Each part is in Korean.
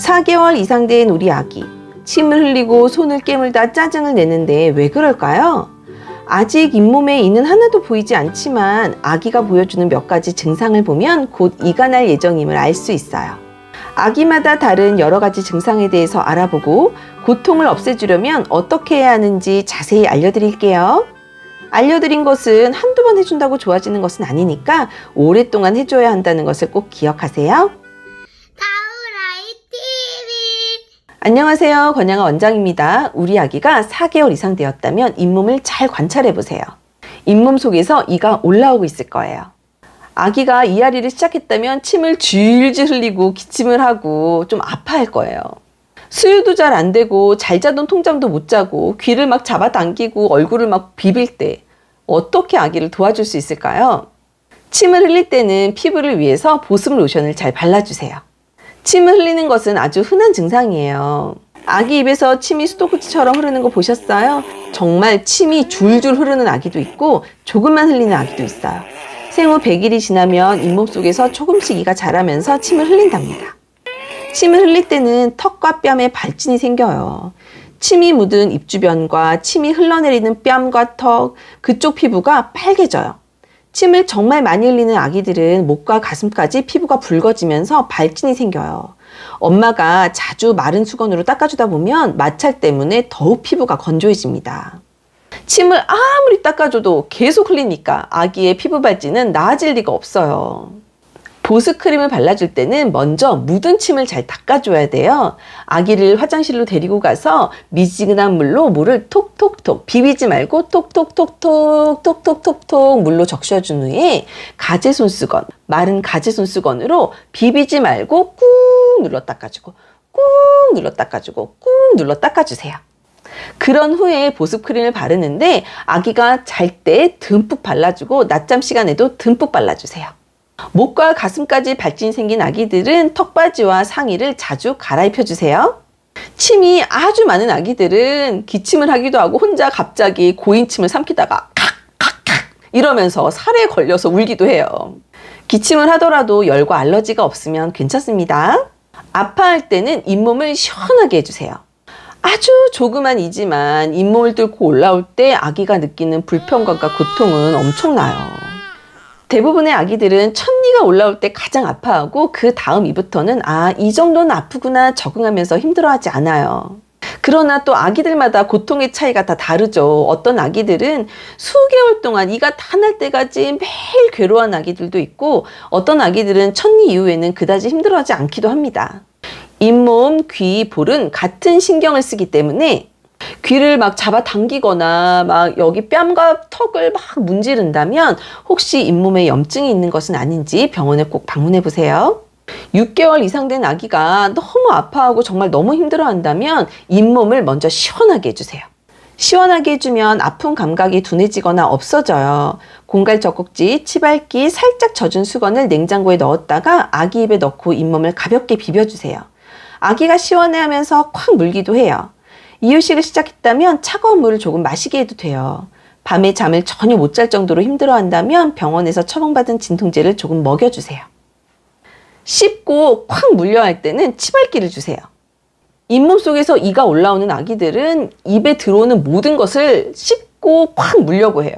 4개월 이상 된 우리 아기. 침을 흘리고 손을 깨물다 짜증을 내는데 왜 그럴까요? 아직 잇몸에 이는 하나도 보이지 않지만 아기가 보여주는 몇 가지 증상을 보면 곧 이가 날 예정임을 알 수 있어요. 아기마다 다른 여러 가지 증상에 대해서 알아보고 고통을 없애주려면 어떻게 해야 하는지 자세히 알려드릴게요. 알려드린 것은 한두 번 해준다고 좋아지는 것은 아니니까 오랫동안 해줘야 한다는 것을 꼭 기억하세요. 안녕하세요. 권양아 원장입니다. 우리 아기가 4개월 이상 되었다면 잇몸을 잘 관찰해 보세요. 잇몸 속에서 이가 올라오고 있을 거예요. 아기가 이앓이를 시작했다면 침을 줄줄 흘리고 기침을 하고 좀 아파할 거예요. 수유도 잘 안 되고 잘 자던 통잠도 못 자고 귀를 막 잡아당기고 얼굴을 막 비빌 때 어떻게 아기를 도와줄 수 있을까요? 침을 흘릴 때는 피부를 위해서 보습 로션을 잘 발라주세요. 침을 흘리는 것은 아주 흔한 증상이에요. 아기 입에서 침이 수도꼭지처럼 흐르는 거 보셨어요? 정말 침이 줄줄 흐르는 아기도 있고 조금만 흘리는 아기도 있어요. 생후 100일이 지나면 잇몸 속에서 조금씩 이가 자라면서 침을 흘린답니다. 침을 흘릴 때는 턱과 뺨에 발진이 생겨요. 침이 묻은 입 주변과 침이 흘러내리는 뺨과 턱, 그쪽 피부가 빨개져요. 침을 정말 많이 흘리는 아기들은 목과 가슴까지 피부가 붉어지면서 발진이 생겨요. 엄마가 자주 마른 수건으로 닦아주다 보면 마찰 때문에 더욱 피부가 건조해집니다. 침을 아무리 닦아줘도 계속 흘리니까 아기의 피부 발진은 나아질 리가 없어요. 보습 크림을 발라줄 때는 먼저 묻은 침을 잘 닦아줘야 돼요. 아기를 화장실로 데리고 가서 미지근한 물로 물을 톡톡톡 비비지 말고 톡톡톡톡 톡톡톡톡 물로 적셔준 후에 가재 손수건 마른 가재 손수건으로 비비지 말고 꾹 눌러 닦아주고 꾹 눌러 닦아주고 꾹 눌러 닦아주세요. 그런 후에 보습 크림을 바르는데 아기가 잘 때 듬뿍 발라주고 낮잠 시간에도 듬뿍 발라주세요. 목과 가슴까지 발진 생긴 아기들은 턱바지와 상의를 자주 갈아입혀 주세요. 침이 아주 많은 아기들은 기침을 하기도 하고 혼자 갑자기 고인침을 삼키다가 칵칵칵 이러면서 살에 걸려서 울기도 해요. 기침을 하더라도 열과 알러지가 없으면 괜찮습니다. 아파할 때는 잇몸을 시원하게 해주세요. 아주 조그만 이지만 잇몸을 뚫고 올라올 때 아기가 느끼는 불편감과 고통은 엄청나요. 대부분의 아기들은 첫니가 올라올 때 가장 아파하고 그 다음 이부터는 아, 이 정도는 아프구나 적응하면서 힘들어하지 않아요. 그러나 또 아기들마다 고통의 차이가 다 다르죠. 어떤 아기들은 수개월 동안 이가 다 날 때까지 매일 괴로워한 아기들도 있고 어떤 아기들은 첫니 이후에는 그다지 힘들어하지 않기도 합니다. 잇몸, 귀, 볼은 같은 신경을 쓰기 때문에 귀를 막 잡아 당기거나 막 여기 뺨과 턱을 막 문지른다면 혹시 잇몸에 염증이 있는 것은 아닌지 병원에 꼭 방문해 보세요. 6개월 이상 된 아기가 너무 아파하고 정말 너무 힘들어 한다면 잇몸을 먼저 시원하게 해주세요. 시원하게 해주면 아픈 감각이 둔해지거나 없어져요. 공갈 젖꼭지, 치발기, 살짝 젖은 수건을 냉장고에 넣었다가 아기 입에 넣고 잇몸을 가볍게 비벼주세요. 아기가 시원해 하면서 콱 물기도 해요. 이유식을 시작했다면 차가운 물을 조금 마시게 해도 돼요. 밤에 잠을 전혀 못 잘 정도로 힘들어 한다면 병원에서 처방받은 진통제를 조금 먹여주세요. 씹고 콱 물려 할 때는 치발기를 주세요. 잇몸 속에서 이가 올라오는 아기들은 입에 들어오는 모든 것을 씹고 콱 물려고 해요.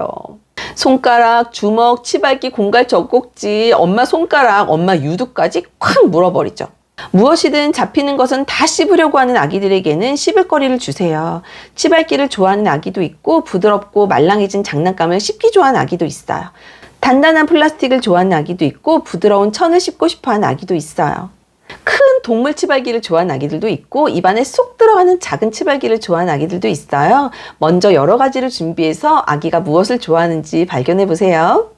손가락, 주먹, 치발기, 공갈, 젖꼭지, 엄마 손가락, 엄마 유두까지 콱 물어버리죠. 무엇이든 잡히는 것은 다 씹으려고 하는 아기들에게는 씹을 거리를 주세요. 치발기를 좋아하는 아기도 있고 부드럽고 말랑해진 장난감을 씹기 좋아하는 아기도 있어요. 단단한 플라스틱을 좋아하는 아기도 있고 부드러운 천을 씹고 싶어하는 아기도 있어요. 큰 동물 치발기를 좋아하는 아기들도 있고 입안에 쏙 들어가는 작은 치발기를 좋아하는 아기들도 있어요. 먼저 여러 가지를 준비해서 아기가 무엇을 좋아하는지 발견해 보세요.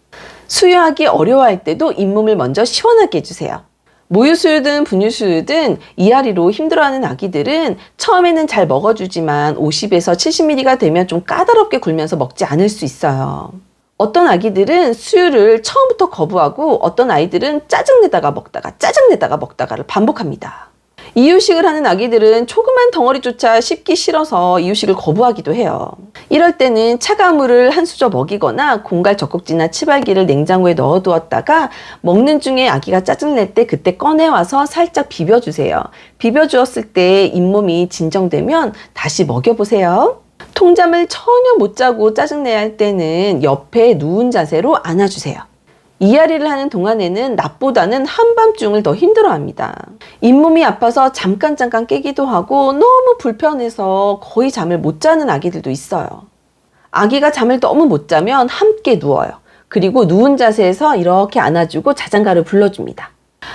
수유하기 어려워할 때도 잇몸을 먼저 시원하게 해주세요. 모유수유든 분유수유든 이앓이로 힘들어하는 아기들은 처음에는 잘 먹어주지만 50에서 70ml가 되면 좀 까다롭게 굴면서 먹지 않을 수 있어요. 어떤 아기들은 수유를 처음부터 거부하고 어떤 아이들은 짜증내다가 먹다가 짜증내다가 먹다가를 반복합니다. 이유식을 하는 아기들은 조그만 덩어리조차 씹기 싫어서 이유식을 거부하기도 해요. 이럴 때는 차가운 물을 한 수저 먹이거나 공갈 젖꼭지나 치발기를 냉장고에 넣어두었다가 먹는 중에 아기가 짜증낼 때 그때 꺼내와서 살짝 비벼주세요. 비벼주었을 때 잇몸이 진정되면 다시 먹여보세요. 통잠을 전혀 못 자고 짜증내야 할 때는 옆에 누운 자세로 안아주세요. 이앓이를 하는 동안에는 낮보다는 한밤중을 더 힘들어합니다. 잇몸이 아파서 잠깐 잠깐 깨기도 하고 너무 불편해서 거의 잠을 못 자는 아기들도 있어요. 아기가 잠을 너무 못 자면 함께 누워요. 그리고 누운 자세에서 이렇게 안아주고 자장가를 불러줍니다.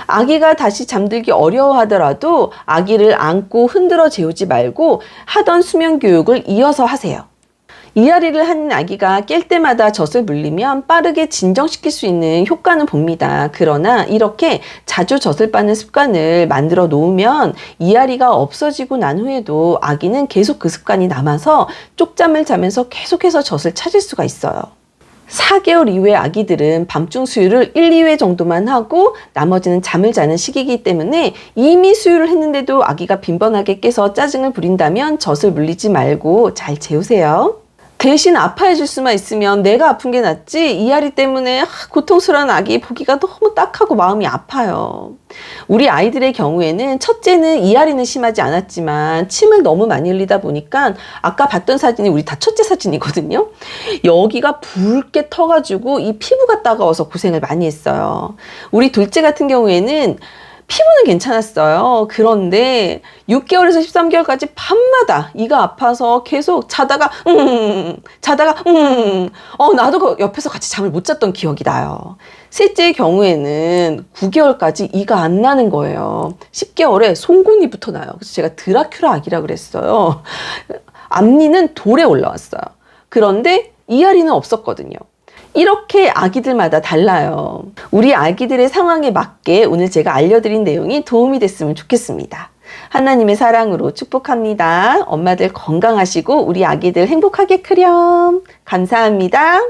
아기가 다시 잠들기 어려워하더라도 아기를 안고 흔들어 재우지 말고 하던 수면 교육을 이어서 하세요. 이앓이를 하는 아기가 깰 때마다 젖을 물리면 빠르게 진정시킬 수 있는 효과는 봅니다. 그러나 이렇게 자주 젖을 빠는 습관을 만들어 놓으면 이앓이가 없어지고 난 후에도 아기는 계속 그 습관이 남아서 쪽잠을 자면서 계속해서 젖을 찾을 수가 있어요. 4개월 이후의 아기들은 밤중 수유를 1, 2회 정도만 하고 나머지는 잠을 자는 시기이기 때문에 이미 수유를 했는데도 아기가 빈번하게 깨서 짜증을 부린다면 젖을 물리지 말고 잘 재우세요. 대신 아파해 줄 수만 있으면 내가 아픈 게 낫지 이앓이 때문에 하, 고통스러운 아기 보기가 너무 딱하고 마음이 아파요. 우리 아이들의 경우에는 첫째는 이앓이는 심하지 않았지만 침을 너무 많이 흘리다 보니까 아까 봤던 사진이 우리 다 첫째 사진이거든요. 여기가 붉게 터가지고 이 피부가 따가워서 고생을 많이 했어요. 우리 둘째 같은 경우에는 피부는 괜찮았어요. 그런데 6개월에서 13개월까지 밤마다 이가 아파서 계속 자다가 음 자다가 음어 나도 그 옆에서 같이 잠을 못 잤던 기억이 나요. 셋째의 경우에는 9개월까지 이가 안 나는 거예요. 10개월에 송곳니부터 나요. 그래서 제가 드라큘라 아기라 그랬어요. 앞니는 돌에 올라왔어요. 그런데 이앓이는 없었거든요. 이렇게 아기들마다 달라요. 우리 아기들의 상황에 맞게 오늘 제가 알려드린 내용이 도움이 됐으면 좋겠습니다. 하나님의 사랑으로 축복합니다. 엄마들 건강하시고 우리 아기들 행복하게 크렴. 감사합니다.